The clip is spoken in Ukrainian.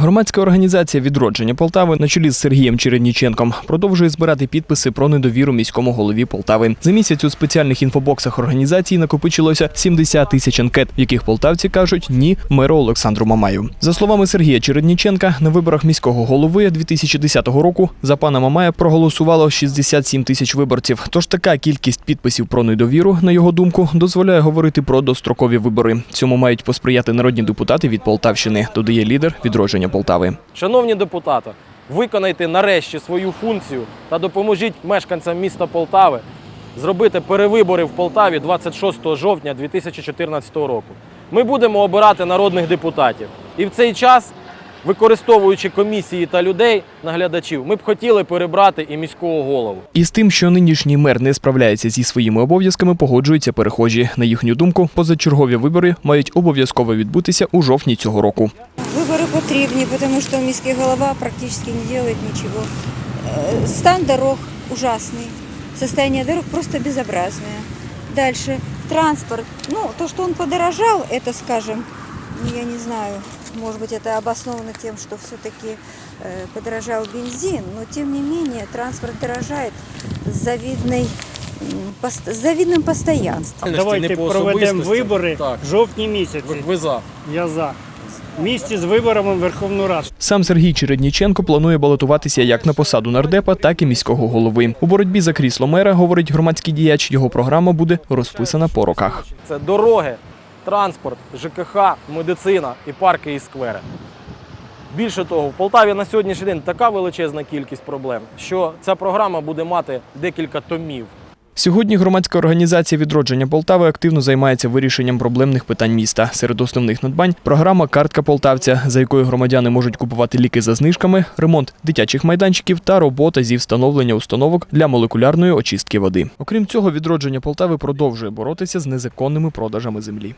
Громадська організація відродження Полтави на чолі з Сергієм Чередніченком продовжує збирати підписи про недовіру міському голові Полтави. За місяць у спеціальних інфобоксах організації накопичилося 70 тисяч анкет, в яких полтавці кажуть ні меру Олександру Мамаю. За словами Сергія Чередніченка, на виборах міського голови 2010 року за пана Мамая проголосувало 67 тисяч виборців. Тож така кількість підписів про недовіру, на його думку, дозволяє говорити про дострокові вибори. Цьому мають посприяти народні депутати від Полтавщини, додає лідер відродження Полтави. Шановні депутати, виконайте нарешті свою функцію та допоможіть мешканцям міста Полтави зробити перевибори в Полтаві 26 жовтня 2014 року. Ми будемо обирати народних депутатів. І в цей час, використовуючи комісії та людей, наглядачів, ми б хотіли перебрати і міського голову. І з тим, що нинішній мер не справляється зі своїми обов'язками, погоджуються перехожі. На їхню думку, позачергові вибори мають обов'язково відбутися у жовтні цього року Вибори потрібні, тому що міський голова практично не робить нічого. Е, Стан дорог ужасний, состояние дорог просто безобразное. Дальше транспорт. Ну, то, что он подорожал, это, скажем, ну, я не знаю, может быть, это обосновано тем, что все-таки подорожал бензин, но тем не менее транспорт дорожает с завидной м, пост- с завидным постоянством. Давайте Не по проведемо особистості. вибори Так. в жовтні місяці. Ви, ви за. Я за. Місті з виборами в Верховну Раду. Сам Сергій Чередніченко планує балотуватися як на посаду нардепа, так і міського голови. У боротьбі за крісло мера, говорить громадський діяч, його програма буде розписана по роках. Це дороги, транспорт, ЖКХ, медицина і парки і сквери. Більше того, в Полтаві на сьогоднішній день така величезна кількість проблем, що ця програма буде мати декілька томів. Сьогодні громадська організація відродження Полтави активно займається вирішенням проблемних питань міста. Серед основних надбань програма Картка полтавця, за якою громадяни можуть купувати ліки за знижками, ремонт дитячих майданчиків та робота зі встановлення установок для молекулярної очистки води. Окрім цього, відродження Полтави продовжує боротися з незаконними продажами землі.